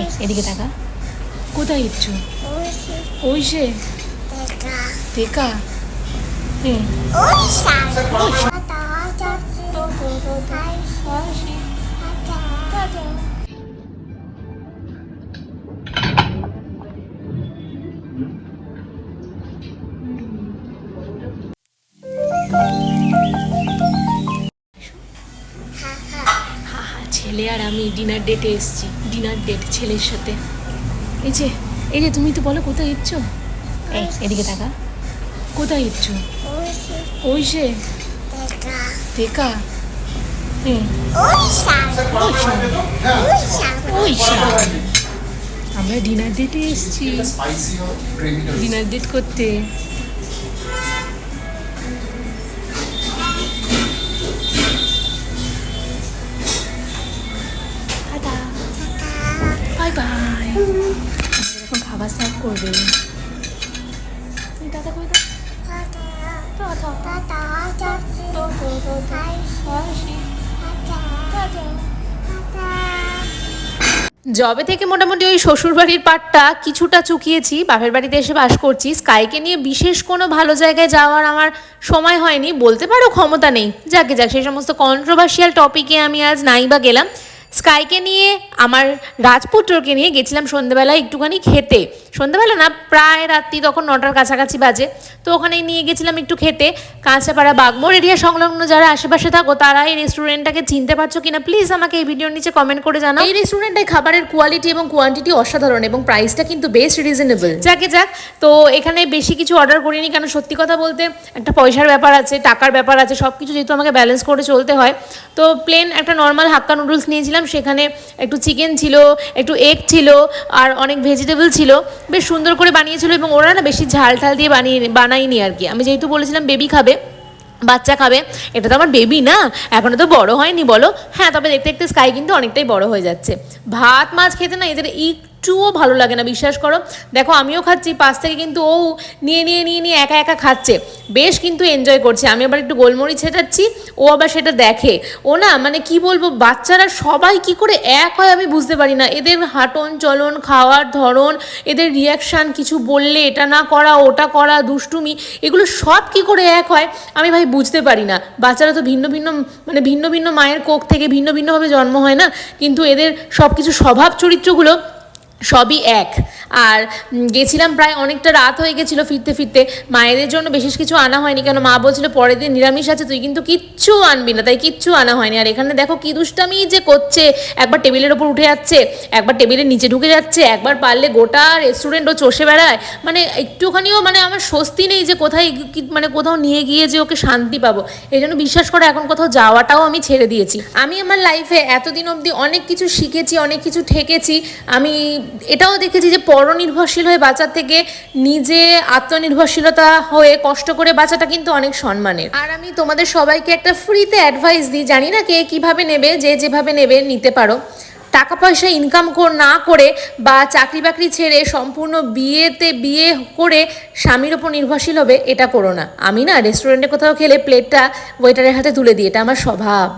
এই এদিকে টাকা কোথায় ইচ্ছু ওই সে টেকা হুম হা ছেলে আর আমি ডিনার ডেটে এসেছি ডিনার ডেট ছেলের সাথে। এই যে এই যে তুমি তো বলো কোথায় ইচ্ছো এই এদিকে টাকা কোথায় ইচ্ছো ওই সে টেকা আমরা ডিনার ডেটে এসেছি. ডিনার ডেট করতে। খাবার সার্ভ করবে। জবে থেকে মোটামুটি ওই শ্বশুরবাড়ির পাটটা কিছুটা চুকিয়েছি, বাপের বাড়িতে এসে বাস করছি। স্কাইকে নিয়ে বিশেষ কোনো ভালো জায়গায় যাওয়ার আমার সময় হয়নি, বলতে পারো ক্ষমতা নেই। যাকে যাক, সেই সমস্ত কন্ট্রোভার্সিয়াল টপিকে আমি আজ নাই বা গেলাম। স্কাইকে নিয়ে আমার রাজপুত্রকে নিয়ে গেছিলাম সন্ধ্যেবেলা একটুখানি খেতে। সন্ধ্যেবেলা না প্রায় রাত্রি তখন নটার কাছাকাছি বাজে। তো ওখানে নিয়ে গেছিলাম একটু খেতে। কাঁচাপাড়া বাগমোড় এরিয়া সংলগ্ন যারা আশেপাশে থাকো তারা এই রেস্টুরেন্টটাকে চিনতে পারছ কিনা? প্লিজ আমাকে এই ভিডিওর নিচে কমেন্ট করে জানাও। এই রেস্টুরেন্টটায় খাবারের কোয়ালিটি এবং কোয়ান্টিটি অসাধারণ এবং প্রাইসটা কিন্তু বেশ রিজনেবল যাকে যাক তো এখানে বেশি কিছু অর্ডার করিনি কেন? সত্যি কথা বলতে একটা পয়সার ব্যাপার আছে টাকার ব্যাপার আছে সব কিছু যেহেতু আমাকে ব্যালেন্স করে চলতে হয়। তো প্লেন একটা নর্মাল হাক্কা নুডলস নিয়েছিলাম। সেখানে একটু চিকেন ছিল, একটু এগ ছিল, আর অনেক ভেজিটেবল ছিল। বেশ সুন্দর করে বানিয়েছিল এবং ওরা না বেশি ঝাল ঠাল দিয়ে বানিয়ে বানাইনি আর কি। আমি যেহেতু বলেছিলাম বেবি খাবে, বাচ্চা খাবে, এটা তো আমার বেবি না এখনও তো বড় হয়নি, বলো। হ্যাঁ তবে দেখতে দেখতে স্কাই কিন্তু অনেকটাই বড় হয়ে যাচ্ছে। ভাত, মাছ খেতে না এদের একটুও ভালো লাগে না, বিশ্বাস করো। দেখো, আমিও খাচ্ছি, পাশ থেকে কিন্তু ও নিয়ে নিয়ে নিয়ে নিয়ে একা একা খাচ্ছে। বেশ কিন্তু এনজয় করছে। আমি আবার একটু গোলমরিচ ছেটাচ্ছি, ও আবার সেটা দেখে। ও না মানে কি বলব, বাচ্চারা সবাই কি করে এক হয় আমি বুঝতে পারি না। এদের হাঁটন, চলন, খাওয়ার ধরন, এদের রিয়াকশান কিছু বললে এটা না করা, ওটা করা, দুষ্টুমি, এগুলো সব কি করে এক হয় আমি ভাই বুঝতে পারি না। বাচ্চারা তো ভিন্ন ভিন্ন মানে ভিন্ন ভিন্ন মায়ের কোখ থেকে ভিন্ন, ভিন্নভাবে জন্ম হয় না। কিন্তু এদের সব কিছু স্বভাব চরিত্রগুলো সবই এক। আর গেছিলাম প্রায় অনেকটা রাত হয়ে গেছিল ফিরতে ফিরতে। মায়েদের জন্য বিশেষ কিছু আনা হয়নি, কেন মা বলছিল পরের দিন নিরামিষ আছে, তুই কিন্তু কিচ্ছু আনবি না, তাই কিচ্ছু আনা হয়নি। আর এখানে দেখো কি দুষ্টামি যে করছে, একবার টেবিলের ওপর উঠে যাচ্ছে, একবার টেবিলের নিচে ঢুকে যাচ্ছে, একবার পারলে গোটা রেস্টুরেন্টও চষে বেড়ায়। মানে একটুখানিও মানে আমার স্বস্তি নেই যে কোথায় মানে কোথাও নিয়ে গিয়ে যে ওকে শান্তি পাবো। এই জন্য বিশ্বাস করে, এখন কোথাও যাওয়াটাও আমি ছেড়ে দিয়েছি। আমি আমার লাইফে এতদিন অবধি অনেক কিছু শিখেছি, অনেক কিছু ঠেকেছি। আমি এটাও দেখেছি যে পরনির্ভরশীল হয়ে বাঁচার থেকে নিজে আত্মনির্ভরশীলতা হয়ে কষ্ট করে বাঁচাটা কিন্তু অনেক সম্মানের। আর আমি তোমাদের সবাইকে একটা ফ্রিতে অ্যাডভাইস দিই, জানি না কে কীভাবে নেবে, যে যেভাবে নেবে, নিতে পারো। টাকা পয়সা ইনকাম না করে বা চাকরি বাকরি ছেড়ে সম্পূর্ণ বিয়েতে, বিয়ে করে স্বামীর ওপর নির্ভরশীল হবে, এটা করো না। আমি না রেস্টুরেন্টে কোথাও খেলে প্লেটটা ওয়েটারের হাতে তুলে দিই, এটা আমার স্বভাব।